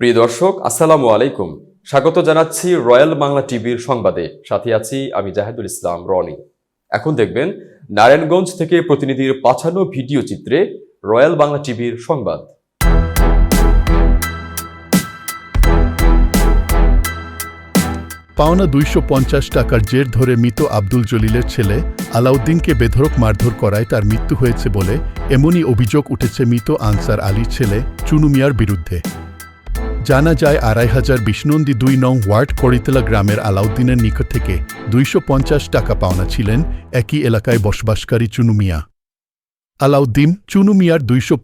প্রিয় দর্শক, আসসালামু আলাইকুম। স্বাগত জানাচ্ছি রয়্যাল বাংলা টিভির সংবাদে। সাথে আছি আমি জাহেদুল ইসলাম, রনি। এখন দেখবেন, নারায়ণগঞ্জ থেকে প্রতিনিধির পাঠানো ভিডিও চিত্রে রয়্যাল বাংলা টিভির সংবাদ। পাওনা দুইশো পঞ্চাশ টাকার জের ধরে মৃত আব্দুল জলিলের ছেলে আলাউদ্দিনকে বেধড়ক মারধর করায় তার মৃত্যু হয়েছে বলে এমনই অভিযোগ উঠেছে মৃত আনসার আলীর ছেলে চুনু মিয়ার বিরুদ্ধে। জানা যায়, আড়াই হাজার বিষ্ণন্দী দুই নং ওয়ার্ড করিতলা গ্রামের আলাউদ্দিনের নিকট থেকে দুইশো পঞ্চাশ টাকা পাওনা ছিলেন একই এলাকায় বসবাসকারী চুনু মিয়া। আলাউদ্দিন চুনু মিয়ার দুইশো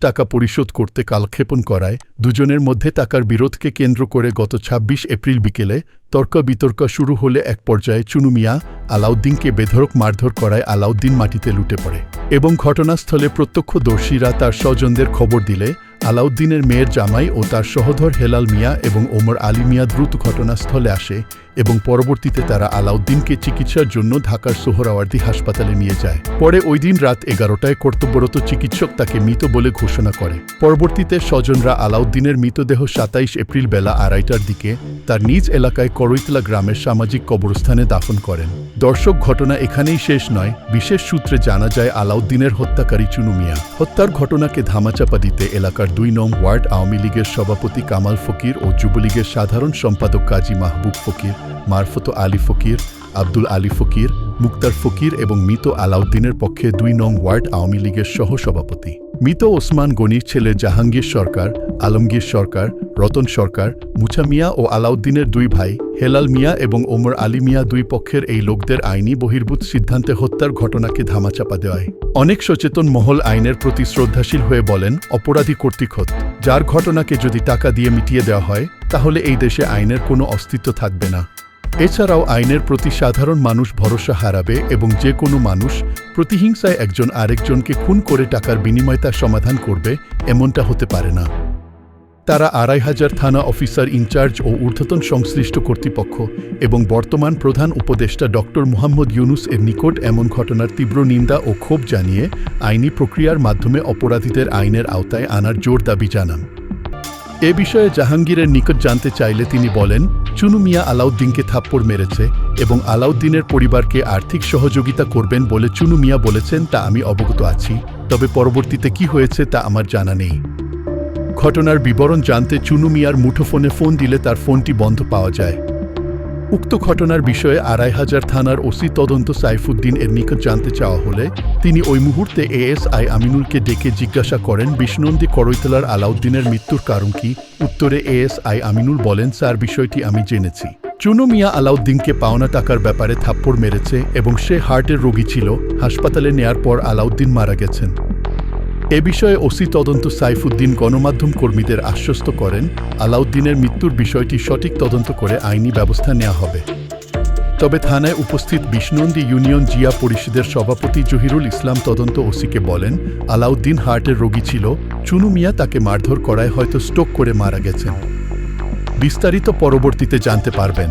টাকা পরিশোধ করতে কালক্ষেপণ করায় দুজনের মধ্যে টাকার বিরোধকে কেন্দ্র করে গত ২৬ এপ্রিল বিকেলে তর্ক বিতর্ক শুরু হলে এক পর্যায়ে চুনু মিয়া আলাউদ্দিনকে বেধরক মারধর করায় আলাউদ্দিন মাটিতে লুটে পড়ে এবং ঘটনাস্থলে প্রত্যক্ষদর্শীরা তার স্বজনদের খবর দিলে আলাউদ্দিনের মেয়ের জামাই ও তার সহধর হেলাল মিয়া এবং ওমর আলী মিয়া দ্রুত ঘটনাস্থলে আসে এবং পরবর্তীতে তারা আলাউদ্দিনকে চিকিৎসার জন্য ঢাকার সোহরাওয়ার্দী হাসপাতালে নিয়ে যায়। পরে ওই দিন রাত এগারোটায় কর্তব্যরত চিকিৎসক তাকে মৃত বলে ঘোষণা করে। পরবর্তীতে স্বজনরা আলাউদ্দিনের মৃতদেহ সাতাইশ এপ্রিল বেলা আড়াইটার দিকে তার নিজ এলাকায় করৈতলা গ্রামের সামাজিক কবরস্থানে দাফন করেন। দর্শক, ঘটনা এখানেই শেষ নয়। বিশেষ সূত্রে জানা যায়, আলাউদ্দিনের হত্যাকারী চুনু মিয়া। হত্যার ঘটনাকে ধামাচাপা দিতে এলাকার দুই নং ওয়ার্ড, আওয়ামী লীগের সভাপতি কামাল ফকির ও যুবলীগের সাধারণ সম্পাদক কাজী মাহবুব ফকির, মারফত আলী ফকির, আব্দুল আলী ফকির, মুক্তার ফকির এবং মিত আলাউদ্দিনের পক্ষে দুই নং ওয়ার্ড, আওয়ামী লীগের সহসভাপতি। মৃত ওসমান গনির ছেলে জাহাঙ্গীর সরকার, আলমগীর সরকার, রতন সরকার, মুছা মিয়া ও আলাউদ্দিনের দুই ভাই, হেলাল মিয়া এবং ওমর আলী মিয়া দুই পক্ষের এই লোকদের আইনি বহির্ভূত সিদ্ধান্তে হত্যার ঘটনাকে ধামাচাপা দেওয়ায়। অনেক সচেতন মহল আইনের প্রতি শ্রদ্ধাশীল হয়ে বলেন, অপরাধী কর্তৃক্ষত যার ঘটনাকে যদি টাকা দিয়ে মিটিয়ে দেওয়া হয়, তাহলে এই দেশে আইনের কোনো অস্তিত্ব থাকবে না। এছাড়াও আইনের প্রতি সাধারণ মানুষ ভরসা হারাবে এবং যে কোনো মানুষ প্রতিহিংসায় একজন আরেকজনকে খুন করে টাকার বিনিময়ে তার সমাধান করবে, এমনটা হতে পারে না। তারা আড়াই হাজার থানা অফিসার ইনচার্জ ও ঊর্ধ্বতন সংশ্লিষ্ট কর্তৃপক্ষ এবং বর্তমান প্রধান উপদেষ্টা ডক্টর মুহাম্মদ ইউনুস এর নিকট এমন ঘটনার তীব্র নিন্দা ও ক্ষোভ জানিয়ে আইনি প্রক্রিয়ার মাধ্যমে অপরাধীদের আইনের আওতায় আনার জোর দাবি জানান। এ বিষয়ে জাহাঙ্গীরের নিকট জানতে চাইলে তিনি বলেন চুনু মিয়া আলাউদ্দিনকে থাপ্পড় মেরেছে এবং আলাউদ্দিনের পরিবারকে আর্থিক সহযোগিতা করবেন বলে চুনু মিয়া বলেছেন, তা আমি অবগত আছি। তবে পরবর্তীতে কি হয়েছে তা আমার জানা নেই। ঘটনার বিবরণ জানতে চুনু মিয়ার মুঠোফোনে ফোন দিলে তার ফোনটি বন্ধ পাওয়া যায়। উক্ত ঘটনার বিষয়ে আড়াই হাজার থানার ওসি তদন্ত সাইফুদ্দিন এর নিকট জানতে চাওয়া হলে তিনি ওই মুহূর্তে এএসআই আমিনুলকে ডেকে জিজ্ঞাসা করেন, বিষ্ণন্দী করৈতলার আলাউদ্দিনের মৃত্যুর কারণ কি? উত্তরে এএসআই আমিনুল বলেন, স্যার, বিষয়টি আমি জেনেছি। চুনু মিয়া আলাউদ্দিনকে পাওনা টাকার ব্যাপারে থাপ্পড় মেরেছে এবং সে হার্টের রোগী ছিল, হাসপাতালে নেয়ার পর আলাউদ্দিন মারা গেছেন। এ বিষয়ে ওসি তদন্ত সাইফুদ্দিন গণমাধ্যম কর্মীদের আশ্বস্ত করেন, আলাউদ্দিনের মৃত্যুর বিষয়টি সঠিক তদন্ত করে আইনি ব্যবস্থা নেওয়া হবে। তবে থানায় উপস্থিত বিষ্ণন্দী ইউনিয়ন জিয়া পরিষদের সভাপতি জহিরুল ইসলাম তদন্ত ওসিকে বলেন, আলাউদ্দিন হার্টের রোগী ছিল, চুনু মিয়া তাকে মারধর করায় হয়তো স্ট্রোক করে মারা গেছেন। বিস্তারিত পরবর্তীতে জানতে পারবেন।